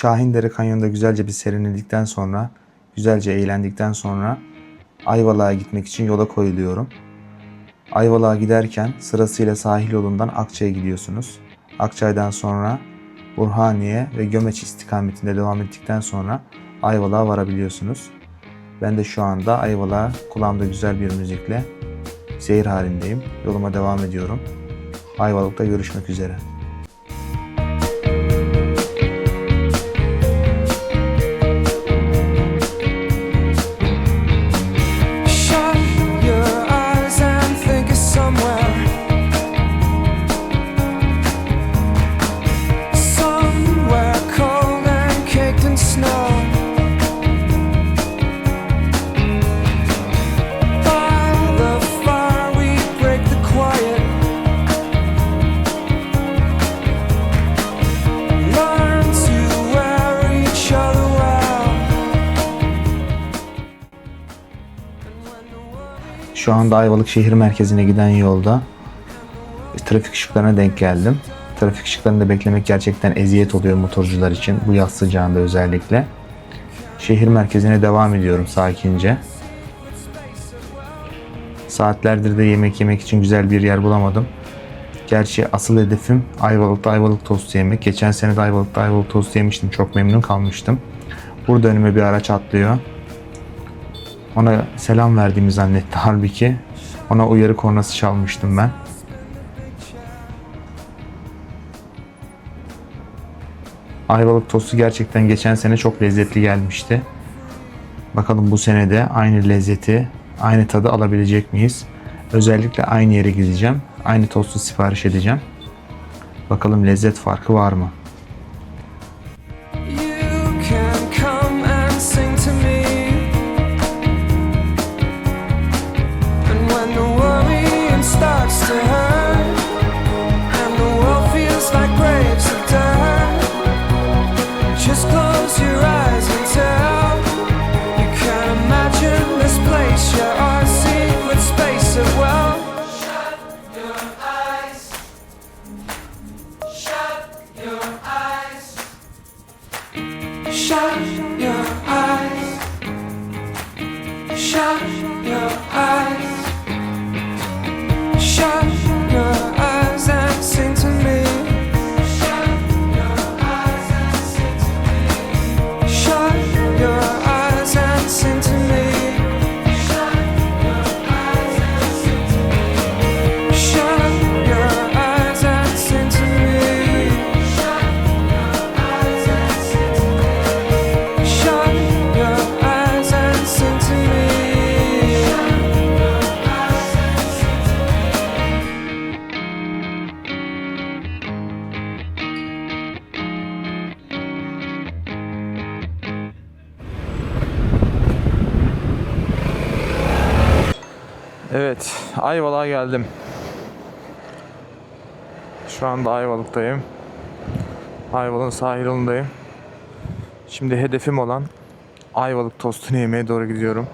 Şahindere Kanyonu'nda güzelce bir serinledikten sonra, güzelce eğlendikten sonra Ayvalık'a gitmek için yola koyuluyorum. Ayvalık'a giderken sırasıyla sahil yolundan Akçay'a gidiyorsunuz. Akçay'dan sonra Burhaniye ve Gömeç istikametinde devam ettikten sonra Ayvalık'a varabiliyorsunuz. Ben de şu anda Ayvalık'a kulağımda güzel bir müzikle seyir halindeyim. Yoluma devam ediyorum. Ayvalık'ta görüşmek üzere. Şu anda Ayvalık şehir merkezine giden yolda trafik ışıklarına denk geldim. Trafik ışıklarında beklemek gerçekten eziyet oluyor motorcular için bu yaz sıcağında özellikle. Şehir merkezine devam ediyorum sakince. Saatlerdir de yemek yemek için güzel bir yer bulamadım. Gerçi asıl hedefim Ayvalık'ta Ayvalık tostu yemek. Geçen sene de Ayvalık'ta Ayvalık tostu yemiştim. Çok memnun kalmıştım. Burada önüme bir araç atlıyor. Ona selam verdiğimi zannetti halbuki. Ona uyarı kornası çalmıştım ben. Ayvalık tostu gerçekten geçen sene çok lezzetli gelmişti. Bakalım bu sene de aynı lezzeti, aynı tadı alabilecek miyiz? Özellikle aynı yere gideceğim. Aynı tostu sipariş edeceğim. Bakalım lezzet farkı var mı? Shut your eyes. Shut Ayvalık'a geldim. Şu anda Ayvalık'tayım. Ayvalık'ın sahil yolundayım. Şimdi hedefim olan Ayvalık tostunu yemeye doğru gidiyorum.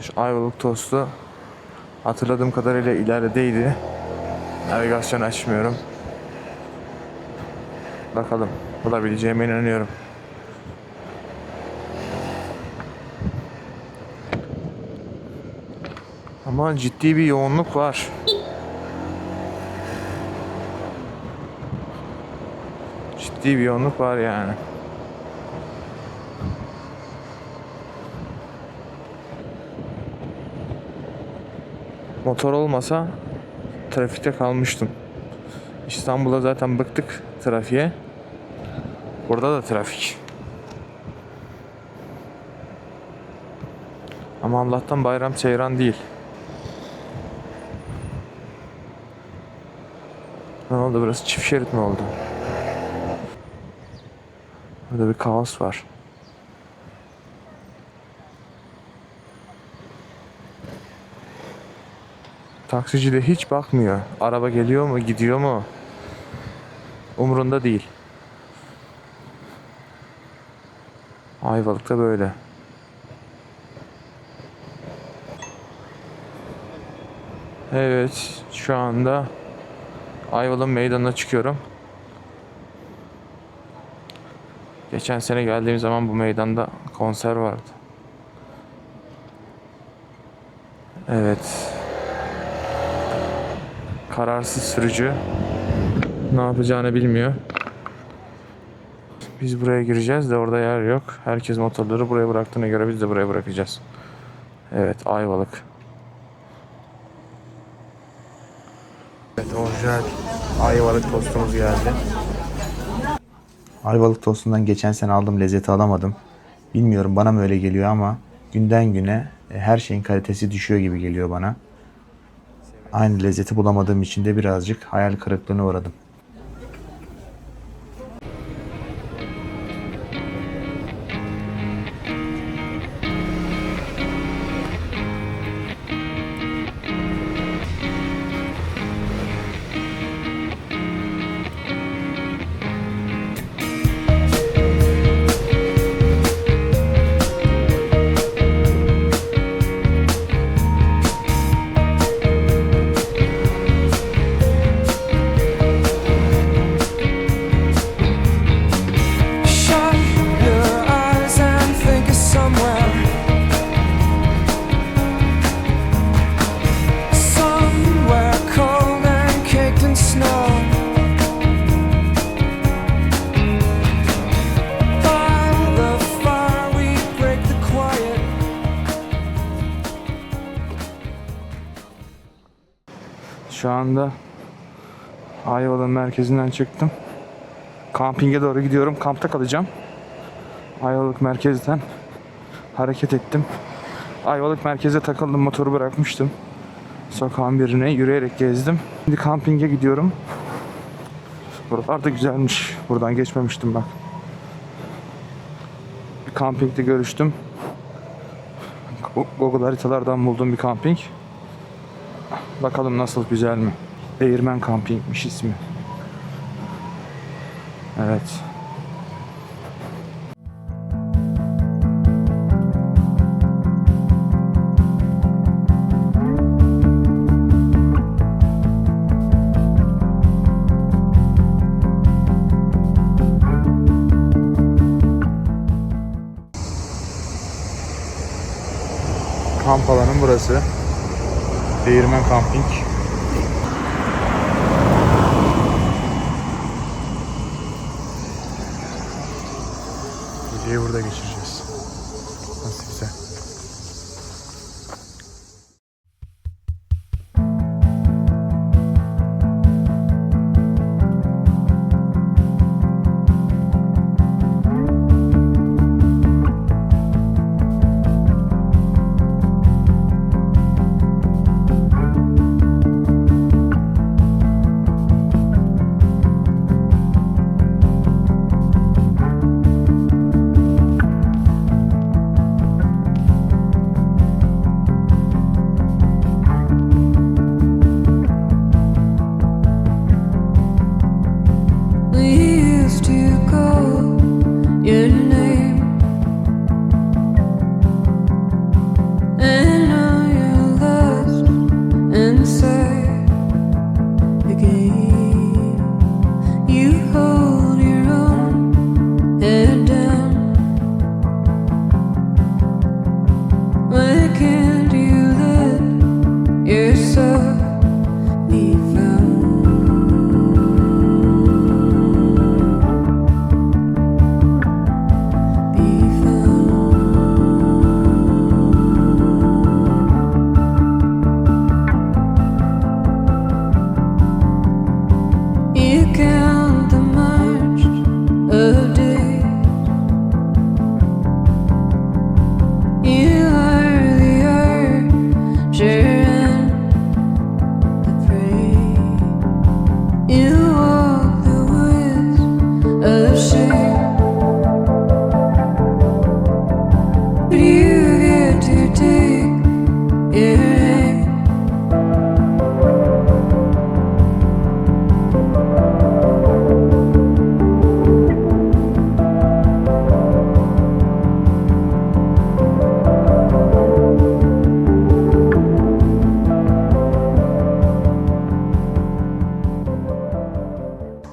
Şu Ayvalık tostu hatırladığım kadarıyla ilerideydi. Navigasyon açmıyorum. Bakalım bulabileceğime inanıyorum. Ama ciddi bir yoğunluk var. Ciddi bir yoğunluk var yani. Motor olmasa trafikte kalmıştım. İstanbul'a zaten bıktık trafiğe. Burada da trafik. Ama Allah'tan bayram seyran değil. Ne oldu burası çift şerit mi oldu? Burada bir kaos var. Taksici de hiç bakmıyor. Araba geliyor mu, gidiyor mu? Umurunda değil. Ayvalık'ta böyle. Evet, şu anda Ayvalık meydanına çıkıyorum. Geçen sene geldiğim zaman bu meydanda konser vardı. Evet. Kararsız sürücü ne yapacağını bilmiyor. Biz buraya gireceğiz de orada yer yok. Herkes motorları buraya bıraktığına göre biz de buraya bırakacağız. Evet Ayvalık. Evet orijinal Ayvalık tostumuz geldi. Ayvalık tostundan geçen sene aldığım lezzeti alamadım. Bilmiyorum bana mı öyle geliyor ama günden güne e, her şeyin kalitesi düşüyor gibi geliyor bana. Aynı lezzeti bulamadığım için de birazcık hayal kırıklığına uğradım. Şu anda Ayvalık'ın merkezinden çıktım. Kampinge doğru gidiyorum. Kampta kalacağım. Ayvalık merkezden hareket ettim. Ayvalık merkeze takıldım. Motoru bırakmıştım. Sokağın birine yürüyerek gezdim. Şimdi kampinge gidiyorum. Buralar da güzelmiş. Buradan geçmemiştim bak. Bir kampingde görüştüm. Google haritalardan bulduğum bir kamping. Bakalım nasıl güzel mi? Değirmen Camping'miş ismi. Evet. Kamp alanım burası. Değirmen Camping. Geceyi burada geçireceğiz.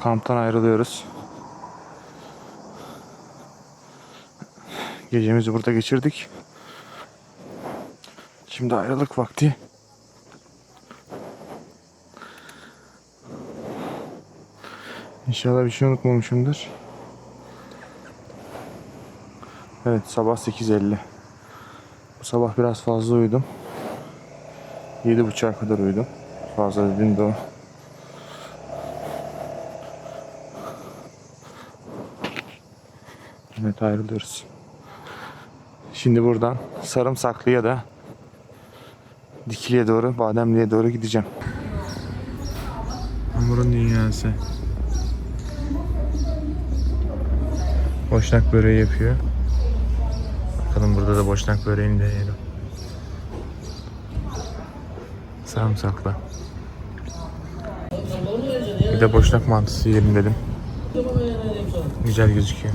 Kamptan ayrılıyoruz. Gecemizi burada geçirdik. Şimdi ayrılık vakti. İnşallah bir şey unutmamışımdır. Evet sabah 8.50. Bu sabah biraz fazla uyudum. 7.30'a kadar uyudum. Fazla dediğim de o. Evet ayrılıyoruz. Şimdi buradan Sarımsaklı'ya da Dikili'ye doğru, Bademli'ye doğru gideceğim. Hamurun dünyası. Boşnak böreği yapıyor. Bakalım burada da boşnak böreğini de yiyelim. Sarımsaklı. Bir de boşnak mantısı yiyelim dedim. Güzel gözüküyor.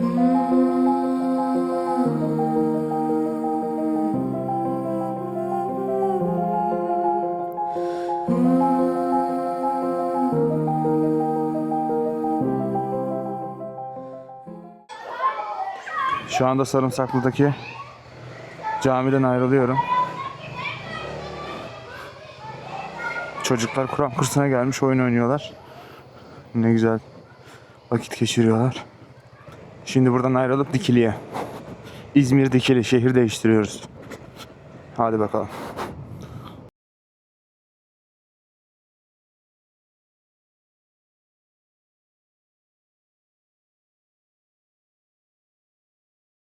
Şu anda Sarımsaklı'daki camiden ayrılıyorum. Çocuklar Kur'an kursuna gelmiş oyun oynuyorlar. Ne güzel vakit geçiriyorlar. Şimdi buradan ayrılıp Dikili'ye. İzmir Dikili şehir değiştiriyoruz. Hadi bakalım.